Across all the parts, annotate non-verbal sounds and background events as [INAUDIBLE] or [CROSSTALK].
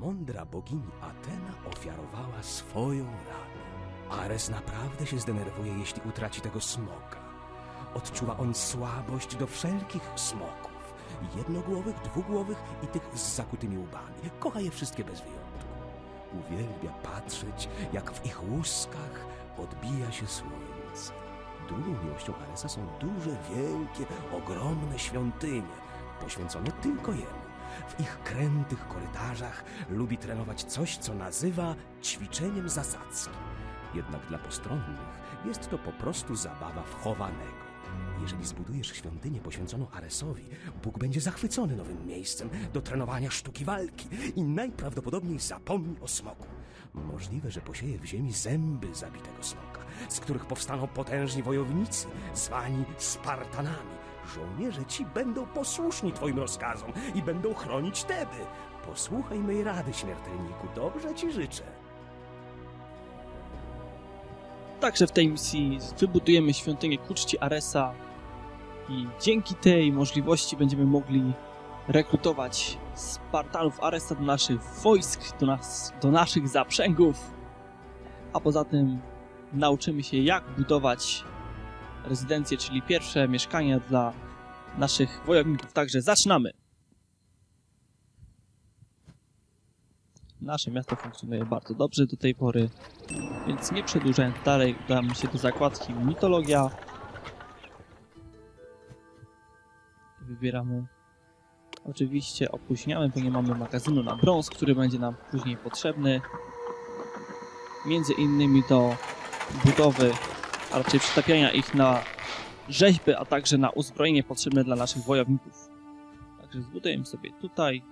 mądra bogini Atena ofiarowała swoją radę. Ares naprawdę się zdenerwuje, jeśli utraci tego smoka. Odczuwa on słabość do wszelkich smoków. Jednogłowych, dwugłowych i tych z zakutymi łbami. Kocha je wszystkie bez wyjątku. Uwielbia patrzeć, jak w ich łuskach odbija się słońce. Drugą miłością Aresa są duże, wielkie, ogromne świątynie, poświęcone tylko jemu. W ich krętych korytarzach lubi trenować coś, co nazywa ćwiczeniem zasadzki. Jednak dla postronnych jest to po prostu zabawa w chowanego. Jeżeli zbudujesz świątynię poświęconą Aresowi, Bóg będzie zachwycony nowym miejscem do trenowania sztuki walki i najprawdopodobniej zapomni o smoku. Możliwe, że posieje w ziemi zęby zabitego smoka, z których powstaną potężni wojownicy, zwani Spartanami. Żołnierze ci będą posłuszni twoim rozkazom i będą chronić Teby. Posłuchaj mej rady, śmiertelniku, dobrze ci życzę. Także w tej misji wybudujemy świątynię ku czci Aresa i dzięki tej możliwości będziemy mogli rekrutować Spartanów Aresa do naszych wojsk, do, nas, do naszych zaprzęgów, a poza tym nauczymy się jak budować rezydencje, czyli pierwsze mieszkania dla naszych wojowników. Także zaczynamy! Nasze miasto funkcjonuje bardzo dobrze do tej pory, więc nie przedłużając dalej, udamy się do zakładki Mitologia. Wybieramy. Oczywiście opóźniamy, bo nie mamy magazynu na brąz, który będzie nam później potrzebny. Między innymi do budowy, a raczej przetapiania ich na rzeźby, a także na uzbrojenie potrzebne dla naszych wojowników. Także zbudujemy sobie tutaj.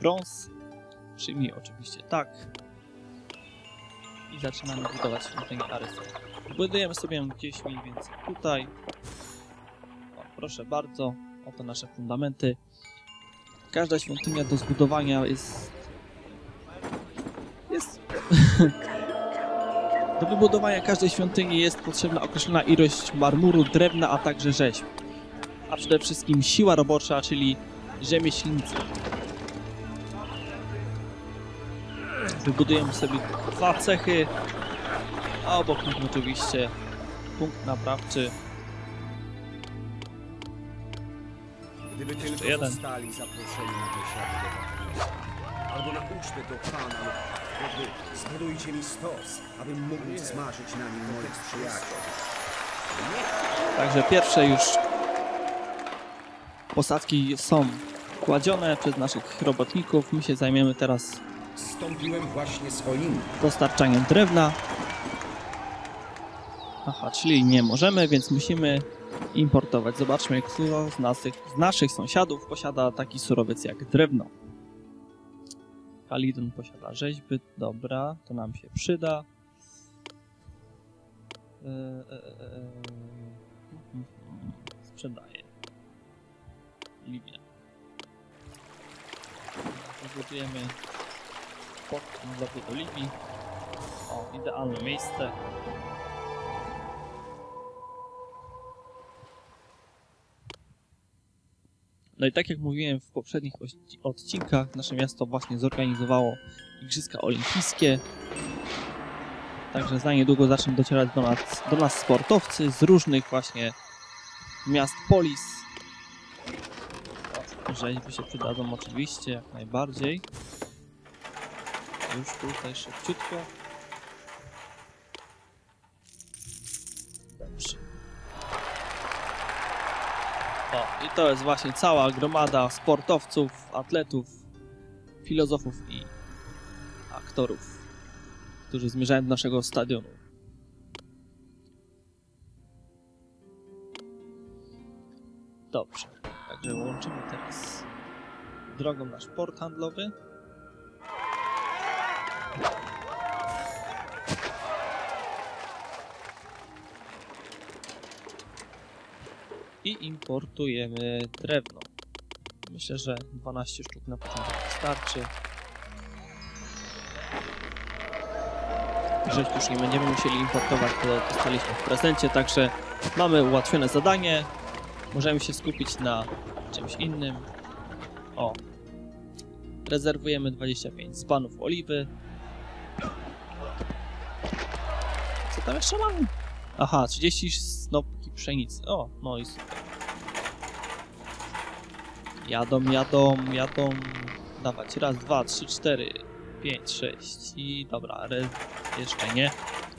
Brąz. Przyjmij oczywiście tak. I zaczynamy budować świątynię Arysa. Budujemy sobie ją gdzieś mniej więcej tutaj. O, proszę bardzo. Oto nasze fundamenty. Każda świątynia do zbudowania jest... Do wybudowania każdej świątyni jest potrzebna określona ilość marmuru, drewna, a także rzeźb. A przede wszystkim siła robocza, czyli rzemieślnicy. Wybudujemy sobie dwa cechy, a obok nich oczywiście punkt naprawczy. Gdyby tylko jeden. zostali zaproszeni na Babilonu. Albo na ucztę do Pana zbudujcie mi stos, abym mógł smażyć na nim moich przyjaciół. Także pierwsze już posadki są kładzione przez naszych robotników. My się zajmiemy teraz Stąpiłem właśnie swoimi. dostarczaniem drewna. Aha, czyli nie możemy, więc musimy importować. Zobaczmy, kto z naszych, z naszych sąsiadów posiada taki surowiec jak drewno. Kalidon posiada rzeźby, dobra, to nam się przyda. E, e, e, Sprzedaję. Libia. Zbudujemy port do Libii. O, idealne miejsce. No i tak jak mówiłem w poprzednich odcinkach, nasze miasto właśnie zorganizowało Igrzyska Olimpijskie. Także za niedługo zaczną docierać do nas, do nas sportowcy z różnych właśnie miast polis. Rzeźby się przydadzą oczywiście, jak najbardziej. Już tutaj szybciutko. I to jest właśnie cała gromada sportowców, atletów, filozofów i aktorów, którzy zmierzają do naszego stadionu. Dobrze, także łączymy teraz drogą nasz port handlowy. I importujemy drewno. Myślę, że 12 sztuk na początek wystarczy. Rzeź już nie będziemy musieli importować, bo dostaliśmy w prezencie, także mamy ułatwione zadanie. możemy się skupić na czymś innym. O. Rezerwujemy 25 dzbanów oliwy. Co tam jeszcze mamy? Aha, 30 snopki pszenicy. O, no i super. Jadą, jadą, jadą. Dawać. Raz, dwa, trzy, cztery, pięć, sześć. I dobra, re... jeszcze nie.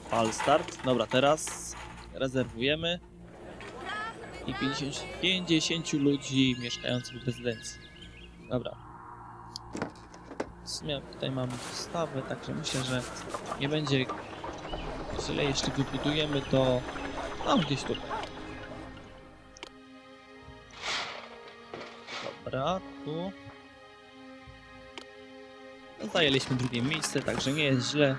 Fal start. Dobra, teraz rezerwujemy. I 50, 50 ludzi mieszkających w rezydencji. Dobra. W sumie tutaj mamy dostawę, także myślę, że nie będzie źle, jeśli wybudujemy to... No, gdzieś tu. Dobra, tu. No, Zajęliśmy drugie miejsce, także nie jest źle.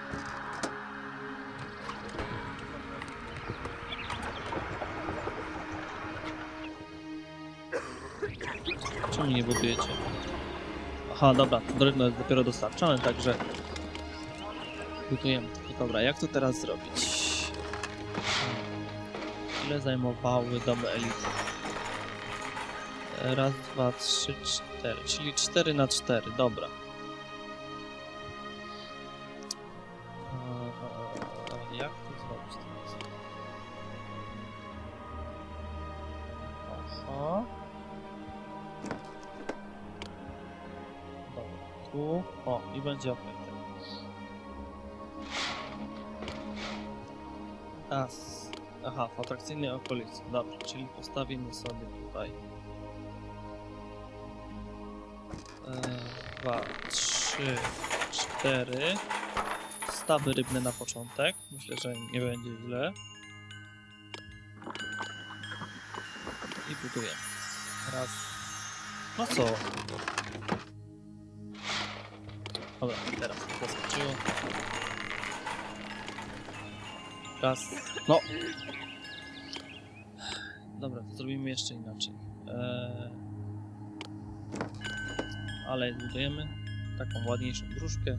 Czemu nie budujecie? Aha, dobra, drewno jest dopiero dostarczone, także budujemy. Dobra, jak to teraz zrobić? Ile zajmowały domy elity? Raz, dwa, trzy, cztery, czyli 4 na 4, dobra. Eee, Jak to zrobić teraz? Dobra, tu. O, i będzie ok. Atrakcyjnej okolicy. Dobrze, czyli postawimy sobie tutaj. E, dwa, trzy, cztery. Stawy rybne na początek. Myślę, że nie będzie źle. I budujemy. Raz. No co? Dobra, teraz zaskoczyło. Raz. No. Dobra, to zrobimy jeszcze inaczej. Eee... Ale budujemy taką ładniejszą dróżkę.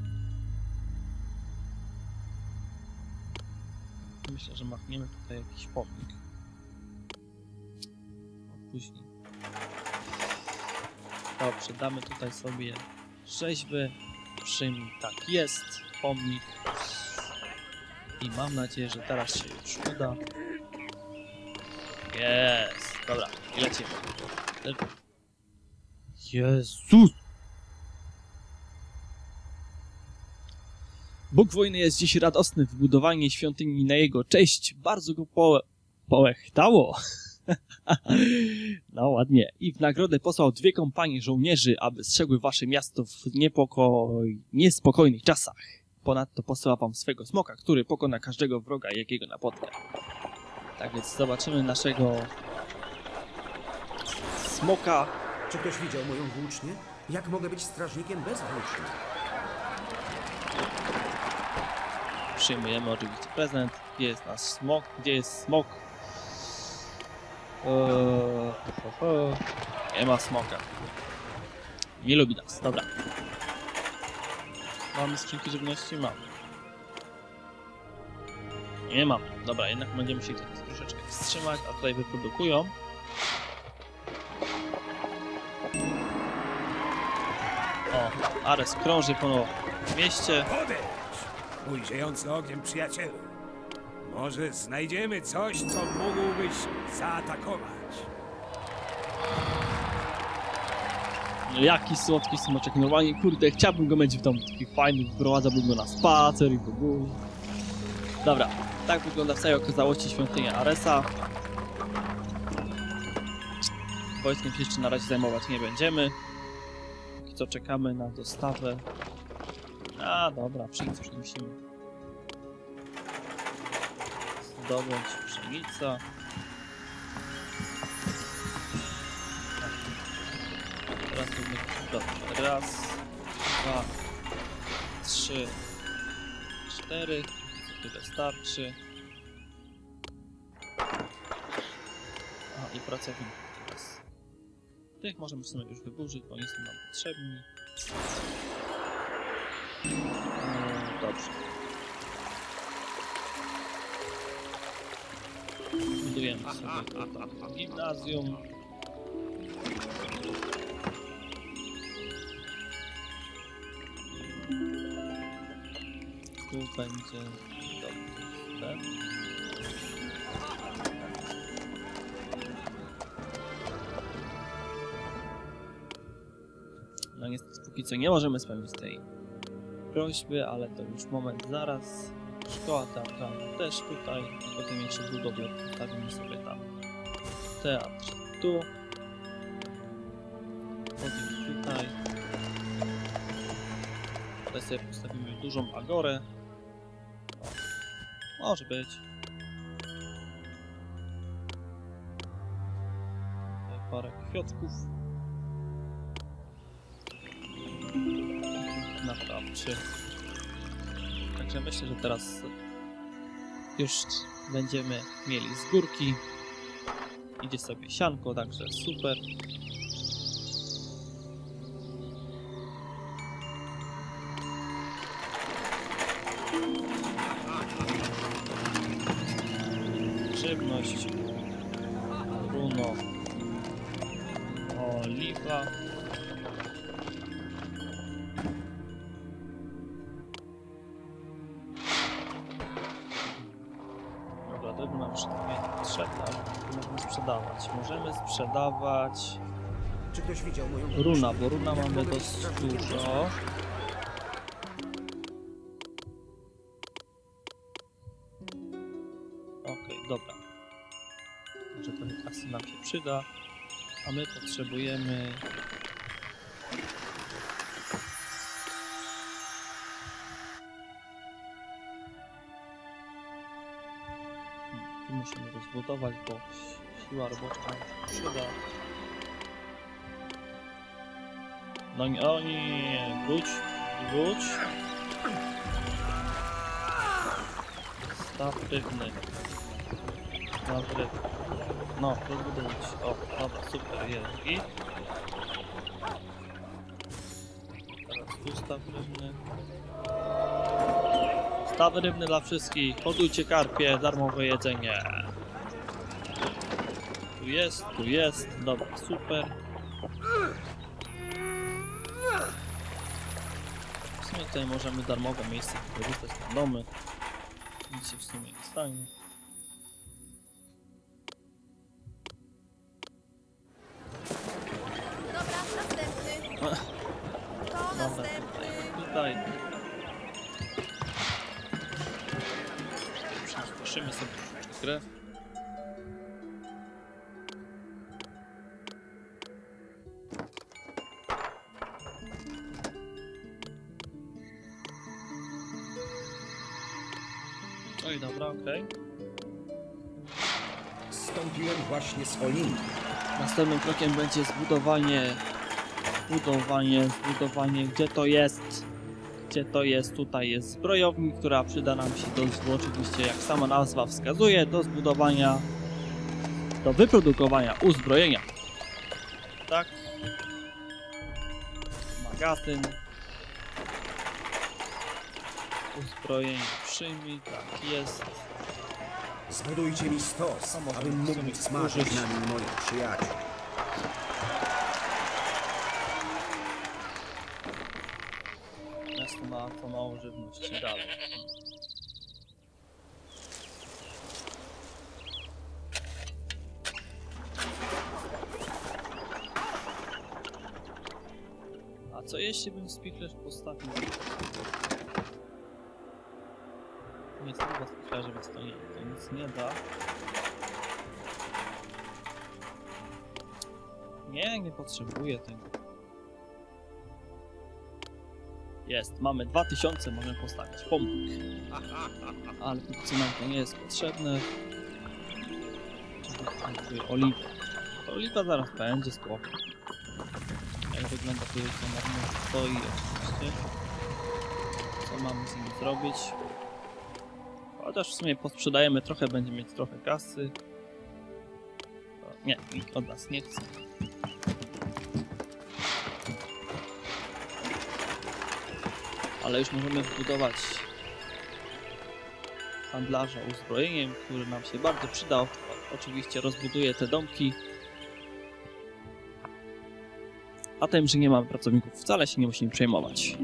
Myślę, że machniemy tutaj jakiś pomnik. Później. Dobrze, damy tutaj sobie rzeźby. Przyjmij, tak jest, pomnik. I mam nadzieję, że teraz się już uda. Jest! Dobra, lecimy. Le- Jezus! Bóg wojny jest dziś radosny. Wybudowanie świątyni na jego cześć bardzo go po... połechtało. [LAUGHS] no ładnie. I w nagrodę posłał dwie kompanie żołnierzy, aby strzegły wasze miasto w niepokoj... niespokojnych czasach. Ponadto posyła wam swego smoka, który pokona każdego wroga, jakiego napotka. Tak więc zobaczymy naszego smoka. Czy ktoś widział moją włócznię? Jak mogę być strażnikiem bez włóczni? Przyjmujemy oczywiście prezent. Gdzie jest nasz smok? Gdzie jest smok? Eee, ho. Nie ma smoka. Nie lubi nas. Dobra. Mamy skrzynki żywności? Mamy. Nie mamy. Dobra, jednak będziemy się tutaj troszeczkę wstrzymać, a tutaj wyprodukują. O, Ares krąży po mieście. Podejdź, mój ziejący ogniem przyjacielu. Może znajdziemy coś, co mógłbyś zaatakować. No jaki słodki smoczek, normalnie kurde, chciałbym go mieć w domu, taki fajny, wyprowadzałbym go na spacer i w ogóle. Dobra, tak wygląda w całej okazałości świątynia Aresa. Wojskiem się jeszcze na razie zajmować nie będziemy. Póki co czekamy na dostawę. A, dobra, pszenicę już nie musimy. Zdobądź pszenica. Teraz dobrze. Raz, dwa, trzy, cztery. Tyle starczy. A i pracownik teraz. Tych możemy w sumie już wyburzyć, bo nie są nam potrzebni. No, dobrze. Budujemy sobie gimnazjum. Tu będzie no niestety póki co nie możemy spełnić tej prośby, ale to już moment zaraz. Szkoła teatralna też tutaj, potem jeszcze budowlę postawimy sobie tam teatr tu. Potem tutaj. Tutaj sobie postawimy dużą agorę. Może być. Tutaj parę kwiatków. Naprawczy. Także myślę, że teraz już będziemy mieli z górki. Idzie sobie sianko, także super. Możemy sprzedawać. Możemy sprzedawać Czy ktoś widział moją runa, bo runa mamy dość dużo. Okej, dobra. Może trochę kasy nam się przyda, a my potrzebujemy... Rozbudować, bo siła robocza przyda. No nie, o nie, wróć, wróć. Staw rybny. No, rozbudować. O, dobra, super, jest. I... Teraz tu staw rybny. Staw rybny dla wszystkich. Hodujcie karpie, darmowe jedzenie. Tu jest, tu jest. Dobra, super. W sumie tutaj możemy darmowe miejsce wykorzystać na domy. Nic się w sumie nie stanie. Dobra, następny. To Dobra, następny. tutaj, tutaj. Przyspieszymy sobie troszeczkę grę. Okej. Zstąpiłem właśnie z Olimpu. Następnym krokiem będzie zbudowanie, zbudowanie, zbudowanie, gdzie to jest, gdzie to jest, tutaj jest zbrojownik, która przyda nam się do, do oczywiście, jak sama nazwa wskazuje, do zbudowania, do wyprodukowania uzbrojenia. Tak. Magazyn. Uzbrojenie przyjmij, tak jest. Zbudujcie mi stos, abym mógł smażyć na nim moich przyjaciół. Miasto ma to mało żywności dalej. A co jeśli bym spichlerz postawił? To, nic nie da. Nie, nie potrzebuję tego. Jest, mamy 2000, możemy postawić pomnik. Ale póki nam to nie jest potrzebne. Oliwa. To oliwa zaraz będzie, spoko. Jak wygląda to jeszcze na stoi oczywiście. Co mamy z nim zrobić? Chociaż w sumie posprzedajemy trochę, będzie mieć trochę kasy. Nie, nikt od nas nie chce. ale już możemy zbudować handlarza uzbrojeniem, który nam się bardzo przydał. Oczywiście rozbuduje te domki. A tym, że nie mamy pracowników, wcale się nie musimy przejmować.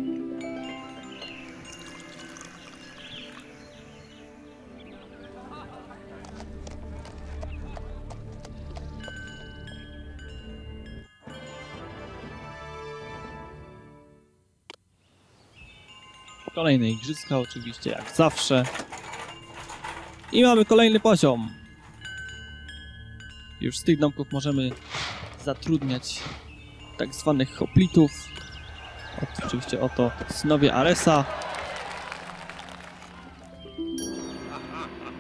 Kolejne igrzyska oczywiście, jak zawsze. I mamy kolejny poziom. Już z tych domków możemy zatrudniać tak zwanych hoplitów. Oczywiście oto synowie Aresa.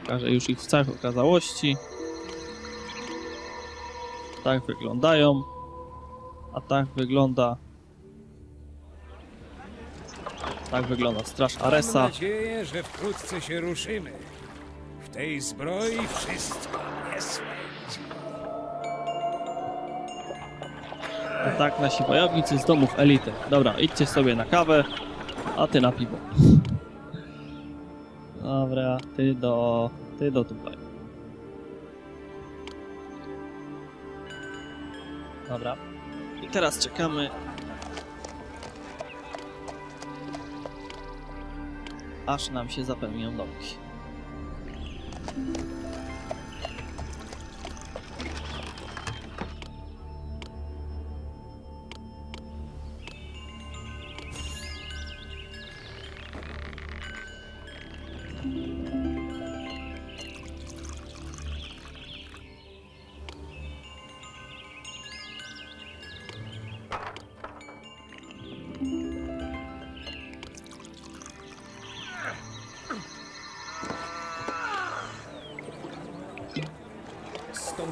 Pokażę już ich w całej okazałości. Tak wyglądają. A tak wygląda. Tak wygląda straż Aresa. Mam nadzieję, że wkrótce się ruszymy. W tej zbroi wszystko nie swędzi. A tak nasi wojownicy z domów elity. Dobra, idźcie sobie na kawę, a ty na piwo. Dobra, ty do... ty do tutaj. Dobra. I teraz czekamy. Aż nam się zapełnią domki.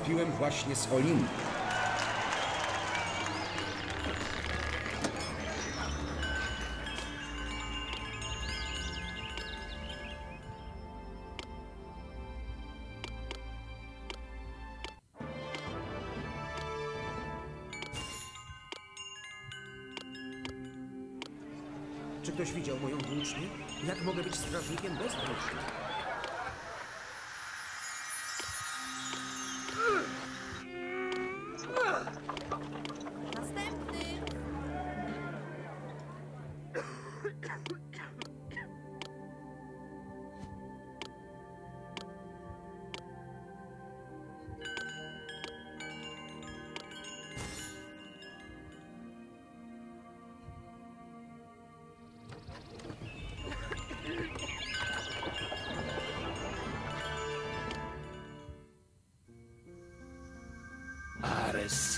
Zstąpiłem właśnie z Olimpu. Czy ktoś widział moją włócznię? Jak mogę być strażnikiem bez włóczni?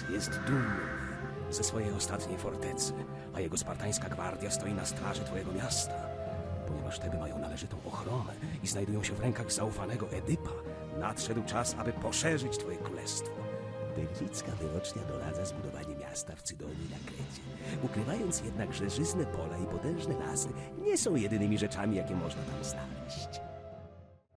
Jest dumny ze swojej ostatniej fortecy, a jego spartańska gwardia stoi na straży twojego miasta. Ponieważ Teby mają należytą ochronę i znajdują się w rękach zaufanego Edypa, nadszedł czas, aby poszerzyć twoje królestwo. Delficka wyrocznia doradza zbudowanie miasta w Cydonii na Krecie, ukrywając jednak, że żyzne pola i potężne lasy nie są jedynymi rzeczami, jakie można tam znaleźć.